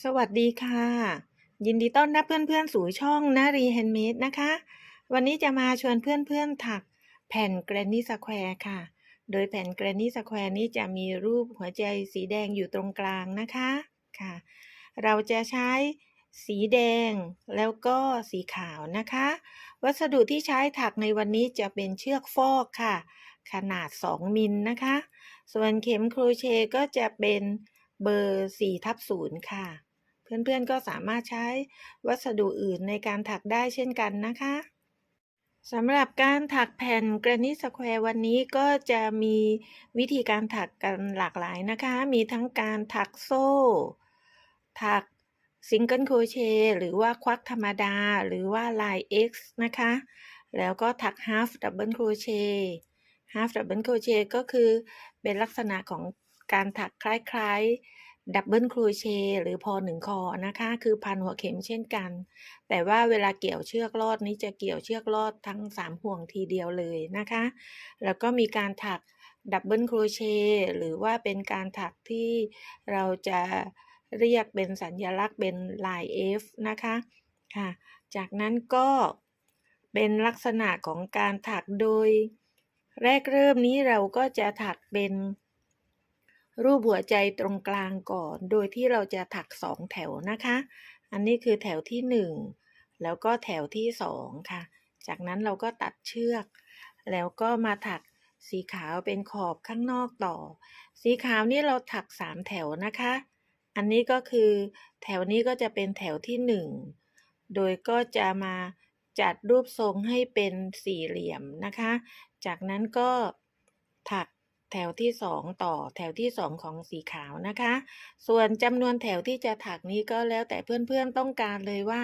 สวัสดีค่ะ ยินดีต้อนรับเพื่อนๆ สู่ช่องนารีแฮนด์เมดนะคะ วันนี้จะมาชวนเพื่อนๆถักแผ่นแกรนนี่สแควร์ค่ะ โดยแผ่นแกรนนี่สแควร์นี้จะมีรูปหัวใจสีแดงอยู่ตรงกลางนะคะค่ะ เราจะใช้สีแดงแล้วก็สีขาวนะคะ วัสดุที่ใช้ถักในวันนี้จะเป็นเชือกฟอกค่ะ ขนาด 2 มิลนะคะ ส่วนเข็มโครเชต์ก็จะเป็นเบอร์4ทับ0ค่ะ เพื่อนๆก็สามารถใช้วัสดุอื่นในการถักได้เช่นกันนะคะสำหรับการถักแผ่นกร a นิ t สแควร์วันนี้ก็จะมีวิธีการถักกันหลากหลายนะคะ มีทั้งการถักโซ่ ถักซิงเกิลโครเชต์หรือว่าควักธรรมดา หรือว่าลาย X นะคะ แล้วก็ถัก half double crochet half double crochet ก็คือเป็นลักษณะของการถักคล้ายๆ ดับเบิลโครเชต์หรือพอหนึ่งคอนะคะ คือพันหัวเข็มเช่นกัน แต่ว่าเวลาเกี่ยวเชือกลอดนี้จะเกี่ยวเชือกลอดทั้ง 3 ห่วงทีเดียวเลยนะคะ แล้วก็มีการถักดับเบิลโครเชต์หรือว่าเป็นการถักที่เราจะเรียกเป็นสัญลักษณ์เป็นลาย F นะคะค่ะ จากนั้นก็เป็นลักษณะของการถักโดย แรกเริ่มนี้เราก็จะถักเป็น รูปหัวใจตรงกลางก่อน โดยที่เราจะถักสองแถวนะคะ อันนี้คือแถวที่หนึ่งแล้วก็แถวที่สองค่ะ จากนั้นเราก็ตัดเชือก แล้วก็มาถักสีขาวเป็นขอบข้างนอกต่อ สีขาวนี่เราถักสามแถวนะคะ อันนี้ก็คือแถวนี้ก็จะเป็นแถวที่หนึ่งโดยก็จะมาจัดรูปทรงให้เป็นสี่เหลี่ยมนะคะ จากนั้นก็ถัก แถวที่สองต่อแถวที่สองของสีขาวนะคะ ส่วนจำนวนแถวที่จะถักนี้ก็แล้วแต่เพื่อนๆต้องการเลยว่า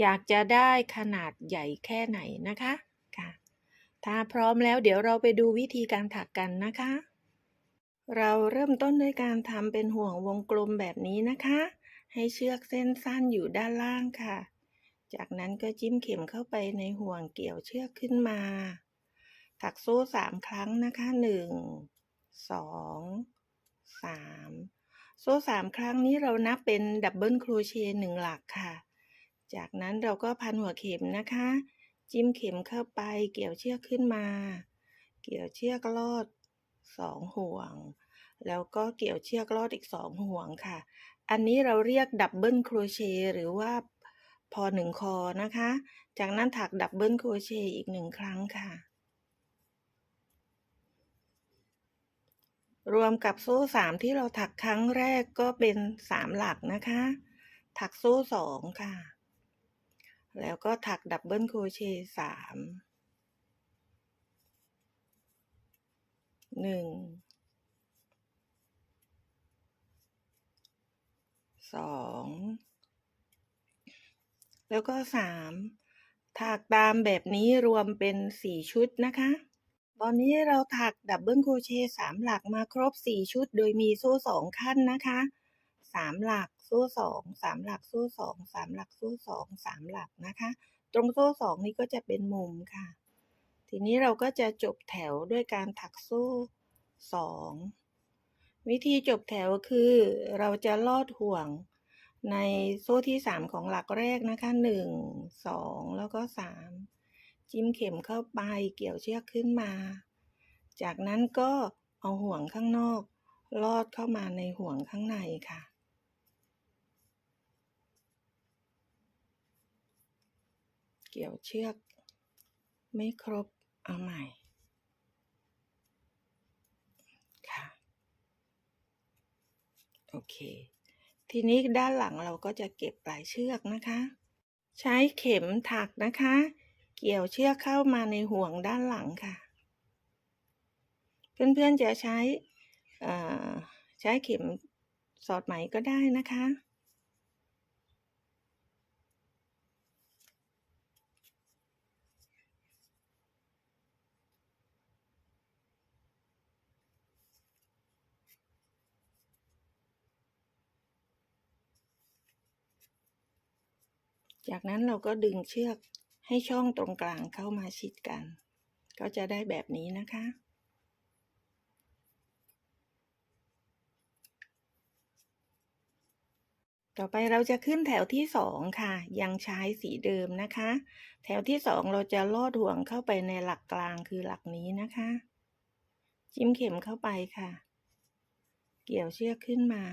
อยากจะได้ขนาดใหญ่แค่ไหนนะคะค่ะ ถ้าพร้อมแล้วเดี๋ยวเราไปดูวิธีการถักกันนะคะ เราเริ่มต้นด้วยการทำเป็นห่วงวงกลมแบบนี้นะคะ ให้เชือกเส้นสั้นอยู่ด้านล่างค่ะ จากนั้นก็จิ้มเข็มเข้าไปในห่วงเกี่ยวเชือกขึ้นมาถักโซ่สามครั้งนะคะหนึ่ง สองสามโซ่สามครั้งนี้เรานับเป็นดับเบิลโครเชต์หนึ่งหลักค่ะ จากนั้นเราก็พันหัวเข็มนะคะ จิ้มเข็มเข้าไปเกี่ยวเชือกขึ้นมา เกี่ยวเชือกลอดสองห่วง แล้วก็เกี่ยวเชือกลอดอีกสองห่วงค่ะ อันนี้เราเรียกดับเบิลโครเชต์หรือว่าพอหนึ่งคอนะคะ จากนั้นถักดับเบิลโครเชต์อีกหนึ่งครั้งค่ะ รวมกับโซ่สามที่เราถักครั้งแรกก็เป็นสามหลักนะคะ ถักโซ่สองค่ะ แล้วก็ถักดับเบิลโครเชต์สามหนึ่งสองแล้วก็สามถักตามแบบนี้รวมเป็นสี่ชุดนะคะ ตอนนี้เราถักดับเบิลโครเชต์สามหลักมาครบสี่ชุด โดยมีโซ่สองขั้นนะคะสามหลักโซ่สองสามหลักโซ่สองสามหลักโซ่สองสามหลักนะคะ ตรงโซ่สองนี้ก็จะเป็นมุมค่ะ ทีนี้เราก็จะจบแถวด้วยการถักโซ่สองวิธีจบแถวคือเราจะลอดห่วงในโซ่ที่สามของหลักแรกนะคะหนึ่งสองแล้วก็สาม จิ้มเข็มเข้าไปเกี่ยวเชือกขึ้นมา จากนั้นก็เอาห่วงข้างนอก ลอดเข้ามาในห่วงข้างในค่ะ เกี่ยวเชือก ไม่ครบเอาใหม่ค่ะโอเค ทีนี้ด้านหลังเราก็จะเก็บปลายเชือกนะคะ ใช้เข็มถักนะคะ เกี่ยวเชือกเข้ามาในห่วงด้านหลังค่ะ เพื่อนๆจะใช้ใช้เข็มสอดไหมก็ได้นะคะ จากนั้นเราก็ดึงเชือก ให้ช่องตรงกลางเข้ามาชิดกัน ก็จะได้แบบนี้นะคะ ต่อไปเราจะขึ้นแถวที่สองค่ะ ยังใช้สีเดิมนะคะ แถวที่สองเราจะลอดห่วงเข้าไปในหลักกลางคือหลักนี้นะคะ จิ้มเข็มเข้าไปค่ะ เกี่ยวเชือกขึ้นมา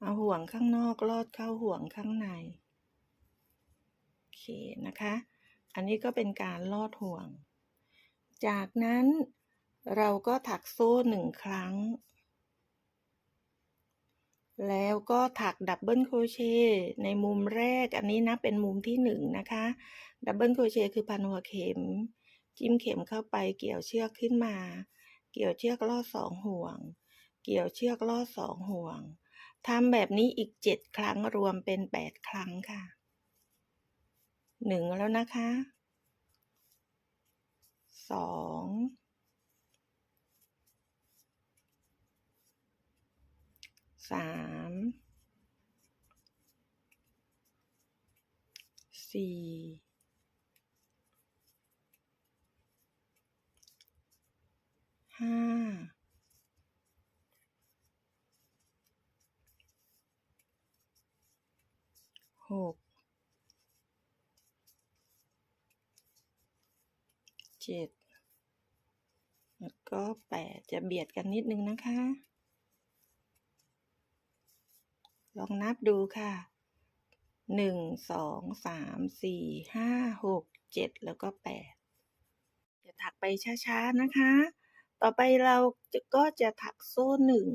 เอาห่วงข้างนอกลอดเข้าห่วงข้างใน เคนะคะ อันนี้ก็เป็นการลอดห่วง จากนั้นเราก็ถักโซ่หนึ่งครั้ง แล้วก็ถักดับเบิลโครเชต์ในมุมแรก อันนี้นะเป็นมุมที่หนึ่งนะคะ ดับเบิลโครเชต์คือพันหัวเข็ม จิ้มเข็มเข้าไปเกี่ยวเชือกขึ้นมา เกี่ยวเชือกลอดสองห่วง เกี่ยวเชือกลอดสองห่วงทำแบบนี้อีกเจ็ดครั้งรวมเป็นแปดครั้งค่ะ หนึ่งแล้วนะคะสองสามสี่ห้าหก เจ็ดแล้วก็แปดจะเบียดกันนิดนึงนะคะ ลองนับดูค่ะหนึ่งสองสามสี่ห้าหกเจ็ดแล้วก็แปดจะถักไปช้าๆนะคะ ต่อไปเราจะก็จะถักโซ่หนึ่ง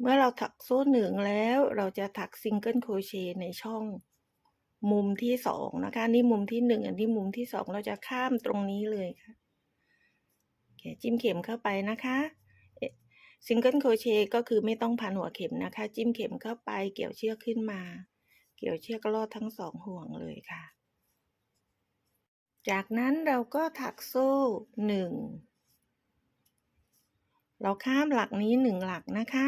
เมื่อเราถักโซ่หนึ่งแล้วเราจะถักซิงเกิลโครเชต์ในช่อง มุมที่สองนะคะนี่มุมที่หนึ่งอันนี้มุมที่สองเราจะข้ามตรงนี้เลยค่ะแขจิ้มเข็มเข้าไปนะคะซิงเกิลโครเชต์ก็คือไม่ต้องพันหัวเข็มนะคะ จิ้มเข็มเข้าไปเกี่ยวเชือกขึ้นมา เกี่ยวเชือกลอดทั้งสองห่วงเลยค่ะ จากนั้นเราก็ถักโซ่หนึ่งเราข้ามหลักนี้หนึ่งหลักนะคะ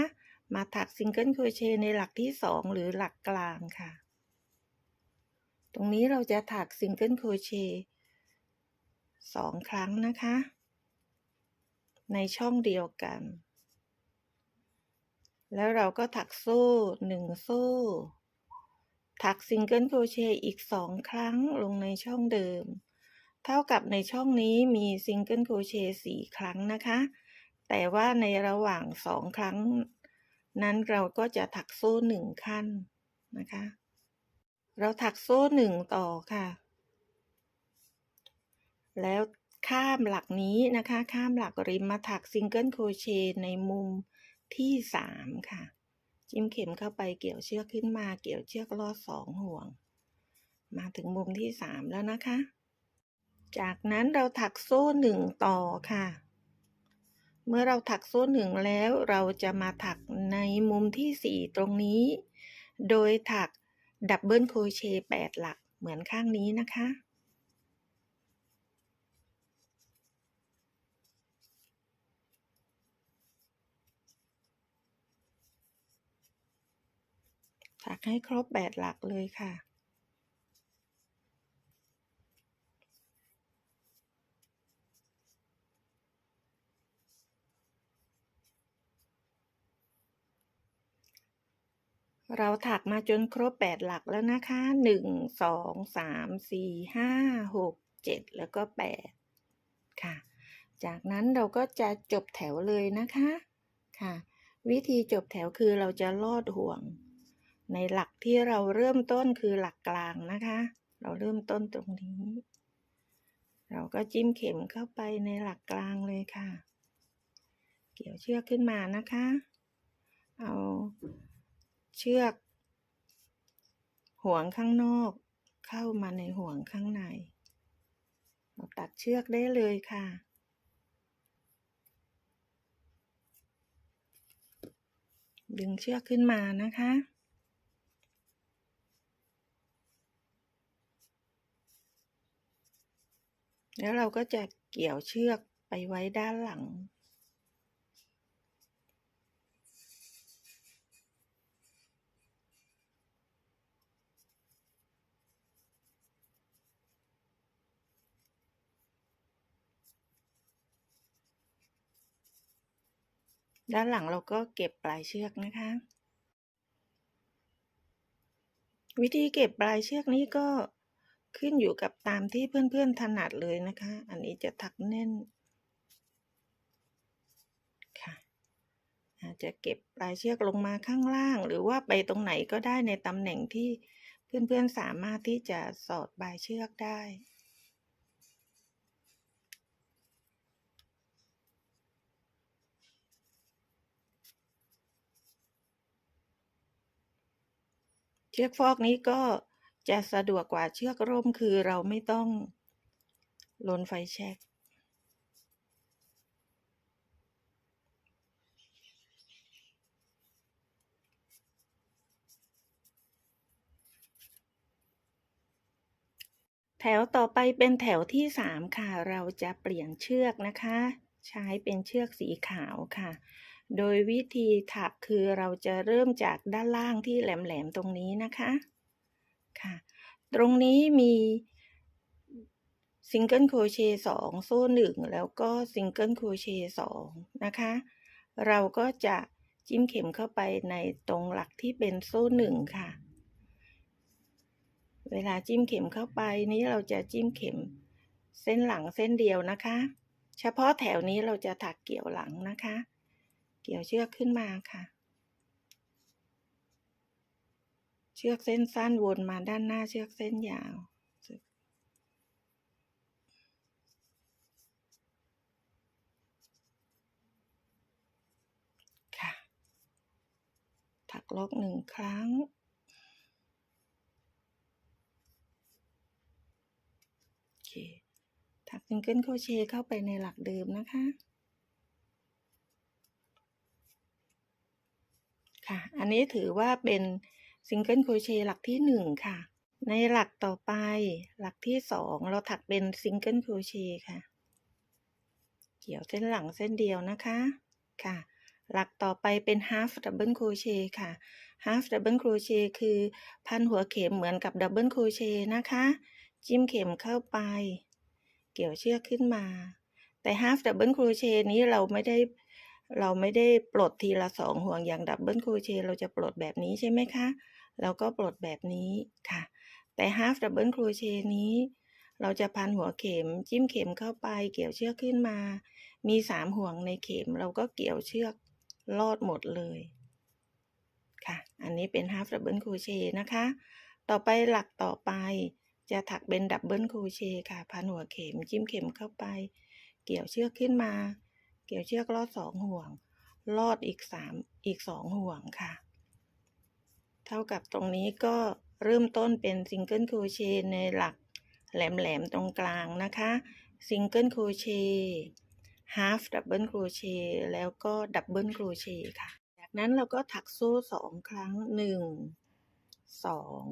มาถักซิงเกิลโครเชต์ในหลักที่สองหรือหลักกลางค่ะ ตรงนี้เราจะถักซิงเกิลโครเชต์สองครั้งนะคะ ในช่องเดียวกัน แล้วเราก็ถักโซ่หนึ่งโซ่ ถักซิงเกิลโครเชต์อีกสองครั้งลงในช่องเดิม เท่ากับในช่องนี้มีซิงเกิลโครเชต์สี่ครั้งนะคะ แต่ว่าในระหว่างสองครั้ง นั้นเราก็จะถักโซ่หนึ่งขั้นนะคะ เราถักโซ่หนึ่งต่อค่ะ แล้วข้ามหลักนี้นะคะ ข้ามหลักริมมาถักซิงเกิลโครเชต์ในมุมที่สามค่ะ จิ้มเข็มเข้าไปเกี่ยวเชือกขึ้นมา เกี่ยวเชือกลอดสองห่วง มาถึงมุมที่สามแล้วนะคะ จากนั้นเราถักโซ่หนึ่งต่อค่ะ เมื่อเราถักโซ่หนึ่งแล้วเราจะมาถักในมุมที่สี่ตรงนี้ โดยถัก ดับเบิลโครเชต์แปดหลักเหมือนข้างนี้นะคะ ถักให้ครบแปดหลักเลยค่ะ เราถักมาจนครบแปดหลักแล้วนะคะหนึ่งสองสามสี่ห้าหกเจ็ดแล้วก็แปดค่ะ จากนั้นเราก็จะจบแถวเลยนะคะค่ะ วิธีจบแถวคือเราจะลอดห่วง ในหลักที่เราเริ่มต้นคือหลักกลางนะคะ เราเริ่มต้นตรงนี้ เราก็จิ้มเข็มเข้าไปในหลักกลางเลยค่ะ เกี่ยวเชือกขึ้นมานะคะ เอา เชือกห่วงข้างนอก เข้ามาในห่วงข้างใน เราตัดเชือกได้เลยค่ะ ดึงเชือกขึ้นมานะคะแล้วเราก็จะเกี่ยวเชือกไปไว้ด้านหลัง ด้านหลังเราก็เก็บปลายเชือกนะคะ วิธีเก็บปลายเชือกนี้ก็ขึ้นอยู่กับตามที่เพื่อนๆถนัดเลยนะคะ อันนี้จะทักแน่นค่ะอาจจะเก็บปลายเชือกลงมาข้างล่าง หรือว่าไปตรงไหนก็ได้ในตำแหน่งที่เพื่อนๆสามารถที่จะสอดปลายเชือกได้ ชือกฟอกนี้ก็จะสะดวกกว่าเชือกร่มคือเราไม่ต้องลนไฟแช็กแถวต่อไปเป็นแถวที่สามค่ะ เราจะเปลี่ยนเชือกนะคะ ใช้เป็นเชือกสีขาวค่ะ โดยวิธีถักคือเราจะเริ่มจากด้านล่างที่แหลมๆตรงนี้นะคะค่ะ ตรงนี้มีซิงเกิลโครเชต์สองโซ่หนึ่งแล้วก็ซิงเกิลโครเชต์สองนะคะ เราก็จะจิ้มเข็มเข้าไปในตรงหลักที่เป็นโซ่หนึ่งค่ะ เวลาจิ้มเข็มเข้าไปนี้เราจะจิ้มเข็มเส้นหลังเส้นเดียวนะคะ เฉพาะแถวนี้เราจะถักเกี่ยวหลังนะคะ กี่ยวเชือกขึ้นมาค่ะ เชือกเส้นสั้นวนมาด้านหน้าเชือกเส้นยาว ค่ะ ถักล็อกหนึ่งครั้งโอเคถักซิงเกิลโคเชเข้าไปในหลักเดิมนะคะ ค่ะ อันนี้ถือว่าเป็นซิงเกิลโครเชต์หลักที่หนึ่งค่ะ ในหลักต่อไปหลักที่สองเราถักเป็นซิงเกิลโครเชต์ค่ะ เกี่ยวเส้นหลังเส้นเดียวนะคะค่ะ หลักต่อไปเป็น half double crochet ค่ะ half double crochet คือพันหัวเข็มเหมือนกับ double crochet นะคะ จิ้มเข็มเข้าไป เกี่ยวเชือกขึ้นมา แต่ half double crochet นี้เราไม่ได้ เราไม่ได้ปลดทีละสองห่วงอย่าง double crochet เราจะปลดแบบนี้ใช่ไหมคะแล้วก็ปลดแบบนี้ค่ะ แต่ half double crochet นี้ เราจะพันหัวเข็มจิ้มเข็มเข้าไป เกี่ยวเชือกขึ้นมา มีสามห่วงในเข็ม เราก็เกี่ยวเชือกลอดหมดเลยค่ะ อันนี้เป็น half double crochet นะคะ ต่อไปหลักต่อไปจะถักเป็น double crochet ค่ะ พันหัวเข็มจิ้มเข็มเข้าไป เกี่ยวเชือกขึ้นมา เกี่ยวเชือกลอดสองห่วง ลอดอีกสามอีกสองห่วงค่ะ เท่ากับตรงนี้ก็เริ่มต้นเป็น single crochet ในหลักแหลมๆตรงกลางนะคะ single crochet half double crochet แล้วก็ double crochet ค่ะ จากนั้นเราก็ถักโซ่สองครั้งหนึ่งสอง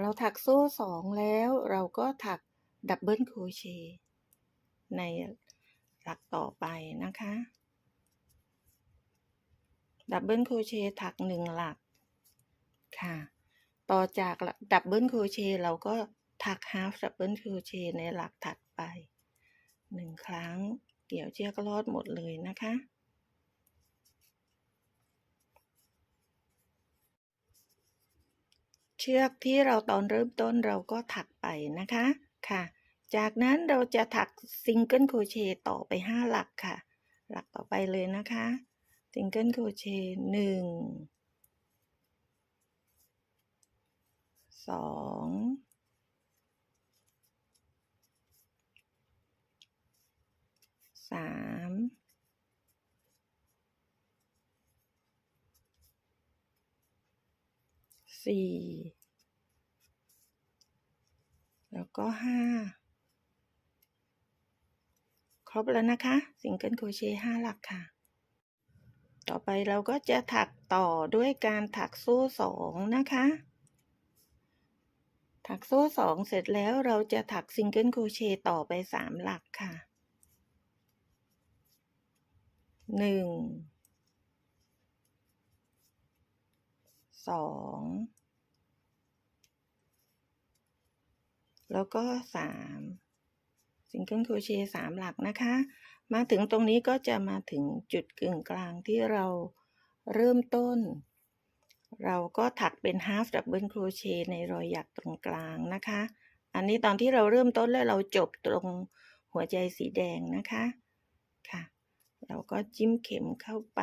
เราถักโซ่สองแล้วเราก็ถัก double crochet ใน หลักต่อไปนะคะ double crochet ถักหนึ่งหลักค่ะ ต่อจากดับเบิลโครเชต์เราก็ถัก half double crochet ในหลักถัดไปหนึ่งครั้ง เกี่ยวเชือกลอดหมดเลยนะคะ เชือกที่เราตอนเริ่มต้นเราก็ถักไปนะคะค่ะ จากนั้นเราจะถักซิงเกิลโครเชต์ต่อไป 5 หลักค่ะ หลักต่อไปเลยนะคะซิงเกิลโครเชต์หนึ่งสองสามสี่แล้วก็ห้า รบแล้วนะคะซิงเกิลโครเชต์ห้าหลักค่ะ ต่อไปเราก็จะถักต่อด้วยการถักโซ่สองนะคะ ถักโซ่สองเสร็จแล้วเราจะถักซิงเกิลโครเชต์ต่อไปสามหลักค่ะหนึ่งสองแล้วก็สาม ซิงเกิลโครเชต์สามหลักนะคะ มาถึงตรงนี้ก็จะมาถึงจุดกึ่งกลางที่เราเริ่มต้น เราก็ถักเป็น half double crochet ในรอยหยักตรงกลางนะคะ อันนี้ตอนที่เราเริ่มต้นและเราจบตรงหัวใจสีแดงนะคะค่ะ เราก็จิ้มเข็มเข้าไป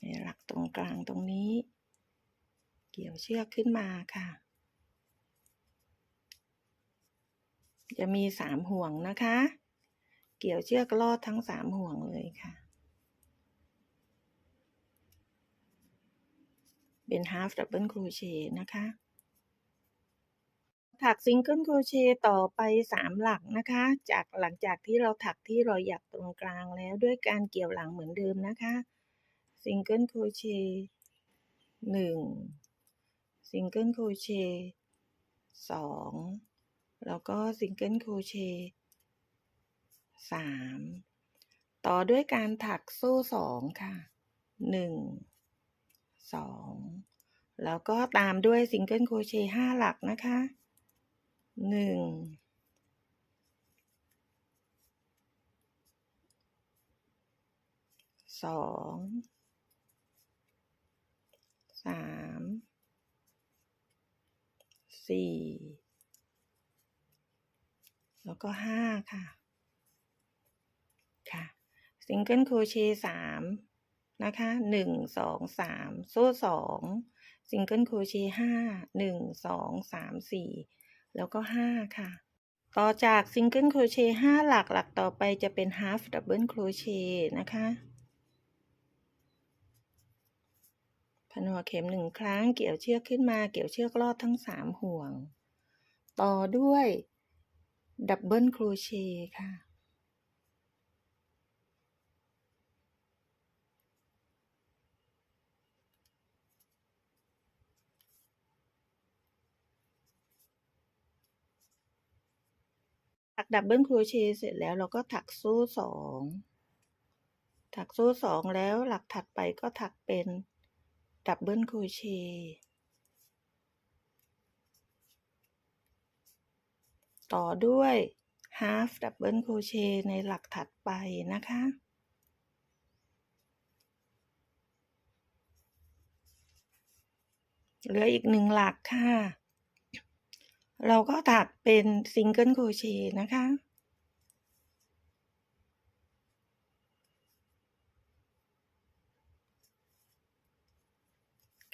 ในหลักตรงกลางตรงนี้ เกี่ยวเชือกขึ้นมาค่ะ จะมีสามห่วงนะคะ เกี่ยวเชือกลอดทั้งสามห่วงเลยค่ะ เป็น half double crochet นะคะ ถัก single crochet ต่อไปสามหลักนะคะ จากหลังจากที่เราถักที่รอยหยักตรงกลางแล้วด้วยการเกี่ยวหลังเหมือนเดิมนะคะ single crochet หนึ่ง single crochet สอง แล้วก็ซิงเกิลโครเชต์สามต่อด้วยการถักโซ่สองค่ะหนึ่งสองแล้วก็ตามด้วยซิงเกิลโครเชต์ห้าหลักนะคะหนึ่งสองสามสี่ แล้วก็ห้าค่ะ ค่ะซิงเกิลโครเชต์สามนะคะหนึ่งสองสามโซ่สองซิงเกิลโครเชต์ห้าหนึ่งสองสามสี่แล้วก็ห้าค่ะ ต่อจากซิงเกิลโครเชต์ห้าหลักหลักต่อไปจะเป็น half double crochet นะคะพันหัวเข็มหนึ่งครั้งเกี่ยวเชือกขึ้นมาเกี่ยวเชือกลอดทั้งสามห่วง ต่อด้วย ดับเบิลโครเชต์ค่ะ ถักดับเบิลโครเชต์เสร็จแล้วเราก็ถักโซ่สองถักโซ่สองแล้วหลักถัดไปก็ถักเป็นดับเบิลโครเชต์ ต่อด้วย half double crochet ในหลักถัดไปนะคะ เหลืออีกหนึ่งหลักค่ะ เราก็ถักเป็นซิงเกิลโครเชต์นะคะ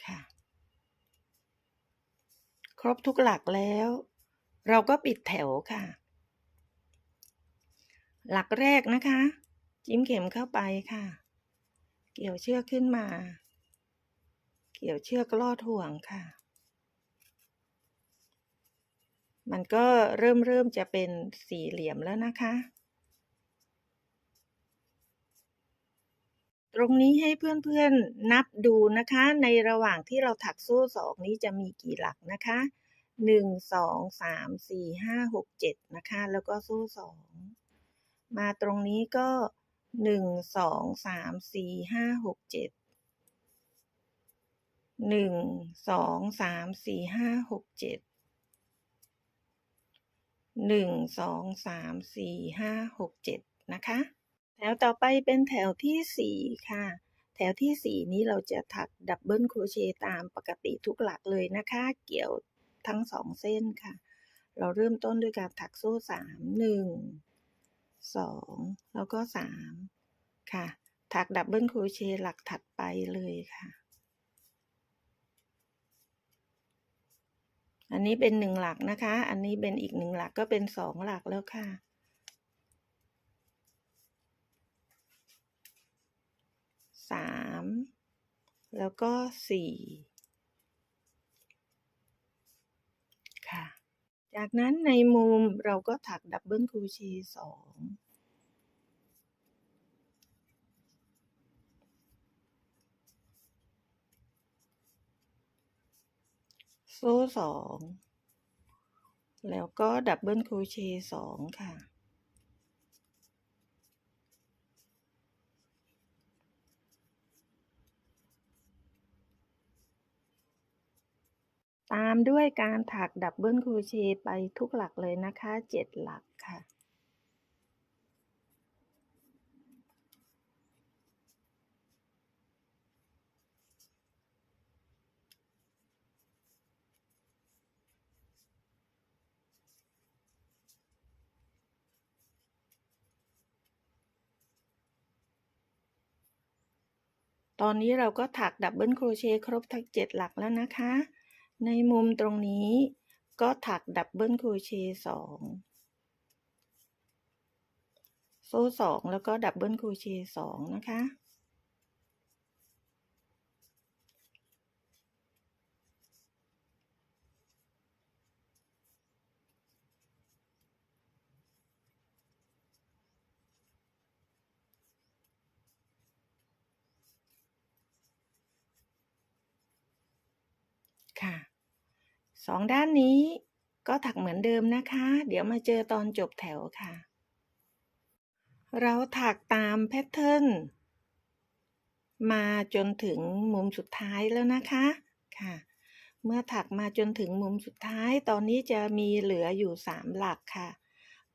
ค่ะครบทุกหลักแล้ว เราก็ปิดแถวค่ะ หลักแรกนะคะ จิ้มเข็มเข้าไปค่ะ เกี่ยวเชือกขึ้นมา เกี่ยวเชือกลอดห่วงค่ะ มันก็เริ่มเริ่มจะเป็นสี่เหลี่ยมแล้วนะคะ ตรงนี้ให้เพื่อนๆนับดูนะคะ ในระหว่างที่เราถักโซ่สองนี้จะมีกี่หลักนะคะ หนึ่งสองสามสี่ห้าหกเจ็ดนะคะ แล้วก็โซ่สองมาตรงนี้ก็หนึ่งสองสามสี่ห้าหกเจ็ดหนึ่งสองสามสี่ห้าหกเจ็ดหนึ่งสองสามสี่ห้าหกเจ็ดนะคะ แถวต่อไปเป็นแถวที่สี่ค่ะ แถวที่สี่นี้เราจะถักดับเบิลโครเชต์ตามปกติทุกหลักเลยนะคะ เกี่ยว ทั้งสองเส้นค่ะ เราเริ่มต้นด้วยการถักโซ่สามหนึ่งสองแล้วก็สามค่ะ ถักดับเบิลโครเชต์หลักถัดไปเลยค่ะ อันนี้เป็นหนึ่งหลักนะคะ อันนี้เป็นอีกหนึ่งหลักก็เป็นสองหลักแล้วค่ะสามแล้วก็สี่ค่ะ จากนั้นในมุมเราก็ถักดับเบิลครเชต์สองโซ่สองแล้วก็ดับเบิลครเชต์สองค่ะ ตามด้วยการถักดับเบิลโครเชต์ไปทุกหลักเลยนะคะ 7 หลักค่ะ ตอนนี้เราก็ถักดับเบิลโครเชต์ครบทั้ง 7 หลักแล้วนะคะ ในมุมตรงนี้ก็ถักดับเบิลโครเชต์2โซ่2แล้วก็ดับเบิลโครเชต์2นะคะ ค่ะ สองด้านนี้ก็ถักเหมือนเดิมนะคะ เดี๋ยวมาเจอตอนจบแถวค่ะ เราถักตามแพทเทิร์นมาจนถึงมุมสุดท้ายแล้วนะคะค่ะ เมื่อถักมาจนถึงมุมสุดท้าย ตอนนี้จะมีเหลืออยู่สามหลักค่ะ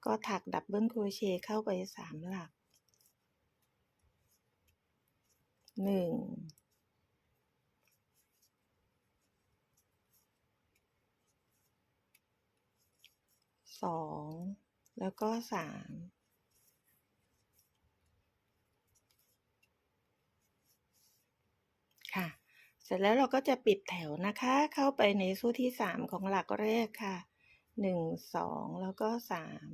ก็ถักดับเบิลโครเชต์เข้าไปสามหลักหนึ่ง สองแล้วก็สามค่ะ เสร็จแล้วเราก็จะปิดแถวนะคะ เข้าไปในสู้ที่สามของหลักแรกค่ะหนึ่งสองแล้วก็สาม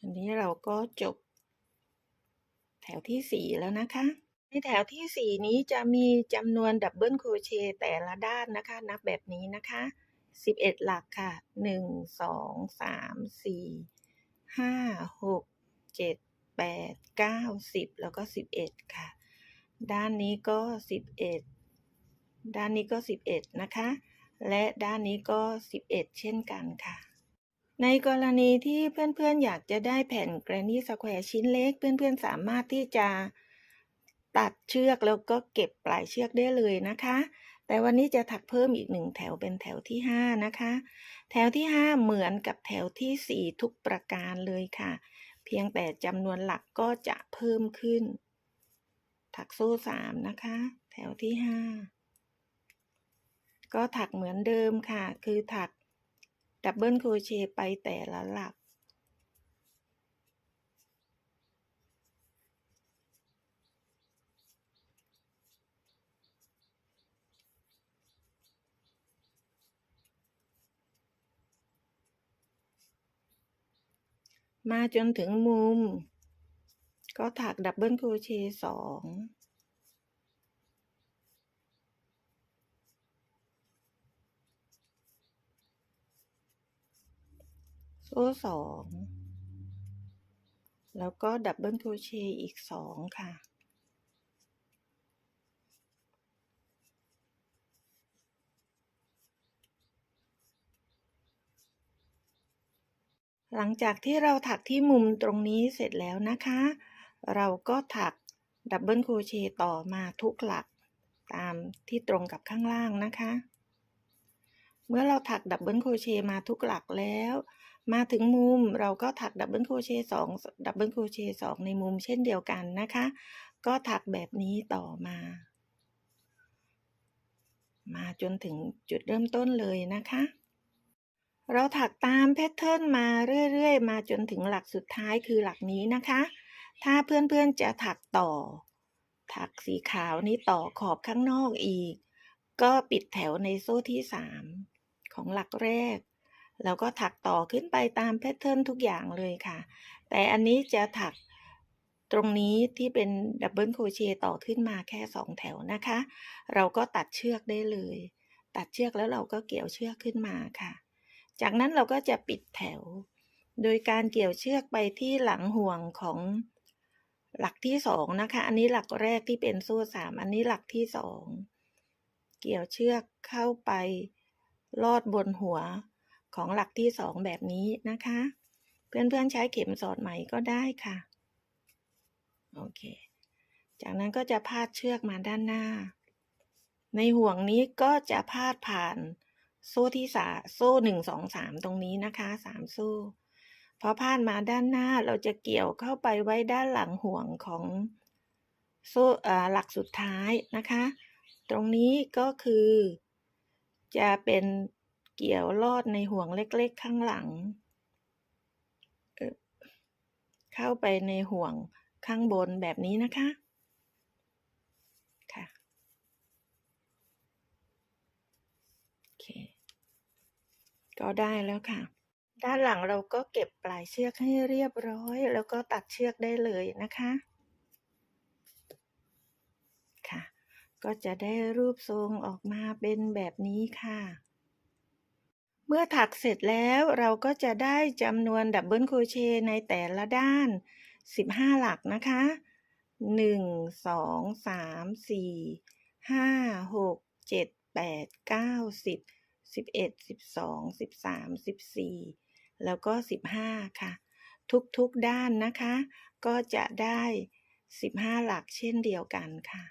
อันนี้เราก็จบแถวที่สี่แล้วนะคะ ในแถวที่สี่นี้จะมีจำนวนดับเบิลโครเชต์แต่ละด้านนะคะ นับแบบนี้นะคะสิบเอ็ดหลักค่ะหนึ่งสองสามสี่ห้าหกเจ็ดแปดเก้าสิบแล้วก็สิบเอ็ดค่ะ ด้านนี้ก็สิบเอ็ดด้านนี้ก็สิบเอ็ดนะคะ และด้านนี้ก็สิบเอ็ดเช่นกันค่ะในกรณีที่เพื่อนๆ อยากจะได้แผ่น Granny Square ชิ้นเล็ก เพื่อนๆ สามารถที่จะ ตัดเชือกแล้วก็เก็บปลายเชือกได้เลยนะคะ แต่วันนี้จะถักเพิ่มอีกหนึ่งแถวเป็นแถวที่ 5 นะคะ แถวที่ 5 เหมือนกับแถวทีสี่ 4 ทุกประการเลยค่ะ เพียงแต่จำนวนหลักก็จะเพิ่มขึ้น ถักโซ่3นะคะ แถวที่ 5 ก็ถักเหมือนเดิมค่ะ คือถักดับเบิลโครเชต์ไปแต่ละหลัก มาจนถึงมุม ก็ถักดับเบิลโครเชต์สองโซ่สองแล้วก็ดับเบิลโครเชต์อีกสองค่ะ หลังจากที่เราถักที่มุมตรงนี้เสร็จแล้วนะคะ เราก็ถักดับเบิลโครเชต์ต่อมาทุกหลักตามที่ตรงกับข้างล่างนะคะ เมื่อเราถักดับเบิลโครเชต์มาทุกหลักแล้ว มาถึงมุมเราก็ถักดับเบิลโครเชต์สองดับเบิลโครเชต์สองในมุมเช่นเดียวกันนะคะ ก็ถักแบบนี้ต่อมา มาจนถึงจุดเริ่มต้นเลยนะคะ เราถักตามแพทเทิร์นมาเรื่อยๆ มาจนถึงหลักสุดท้ายคือหลักนี้นะคะ ถ้าเพื่อนๆจะถักต่อ ถักสีขาวนี้ต่อขอบข้างนอกอีก ก็ปิดแถวในโซ่ที่สามของหลักแรก แล้วก็ถักต่อขึ้นไปตามแพทเทิร์นทุกอย่างเลยค่ะ แต่อันนี้จะถักตรงนี้ที่เป็นดับเบิลโคเชต์ต่อขึ้นมาแค่สองแถวนะคะ เราก็ตัดเชือกได้เลย ตัดเชือกแล้วเราก็เกี่ยวเชือกขึ้นมาค่ะ จากนั้นเราก็จะปิดแถว โดยการเกี่ยวเชือกไปที่หลังห่วงของหลักที่สองนะคะ อันนี้หลักแรกที่เป็นโซ่สาม อันนี้หลักที่สอง เกี่ยวเชือกเข้าไปลอดบนหัวของหลักที่สองแบบนี้นะคะ เพื่อนๆใช้เข็มสอดไหมก็ได้ค่ะ โอเค จากนั้นก็จะพาดเชือกมาด้านหน้า ในห่วงนี้ก็จะพาดผ่าน โซ่ที่สาโซ่หนึ่งสองสามตรงนี้นะคะสามโซ่พอพาดมาด้านหน้าเราจะเกี่ยวเข้าไปไว้ด้านหลังห่วงของโซ่หลักสุดท้ายนะคะ ตรงนี้ก็คือ จะเป็นเกี่ยวลอดในห่วงเล็กๆ ข้างหลัง เข้าไปในห่วงข้างบนแบบนี้นะคะ โอเค ก็ได้แล้วค่ะ ด้านหลังเราก็เก็บปลายเชือกให้เรียบร้อย แล้วก็ตัดเชือกได้เลยนะคะค่ะ ก็จะได้รูปทรงออกมาเป็นแบบนี้ค่ะ เมื่อถักเสร็จแล้วเราก็จะได้จำนวนดับเบิลโครเชต์ในแต่ละด้าน 15 หลักนะคะ1 2 3 4 5 6 7 8 9 10 11 12 13 14แปดเก้าสิบ ล้วก็15ค่ะ ทุกๆด้านนะคะ ก็จะได้15หลักเช่นเดียวกันค่ะ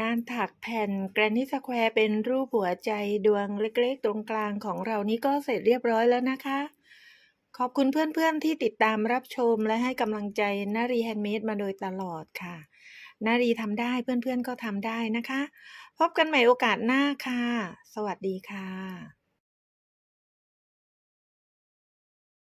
การถักแผ่น Granny Square เป็นรูปหัวใจดวงเล็กๆ ตรงกลางของเรานี้ก็เสร็จเรียบร้อยแล้วนะคะ ขอบคุณเพื่อนๆที่ติดตามรับชมและให้กำลังใจนารีแฮนด์เมดมาโดยตลอดค่ะ นารีทำได้เพื่อนๆก็ทำได้นะคะ พบกันใหม่โอกาสหน้าค่ะ สวัสดีค่ะ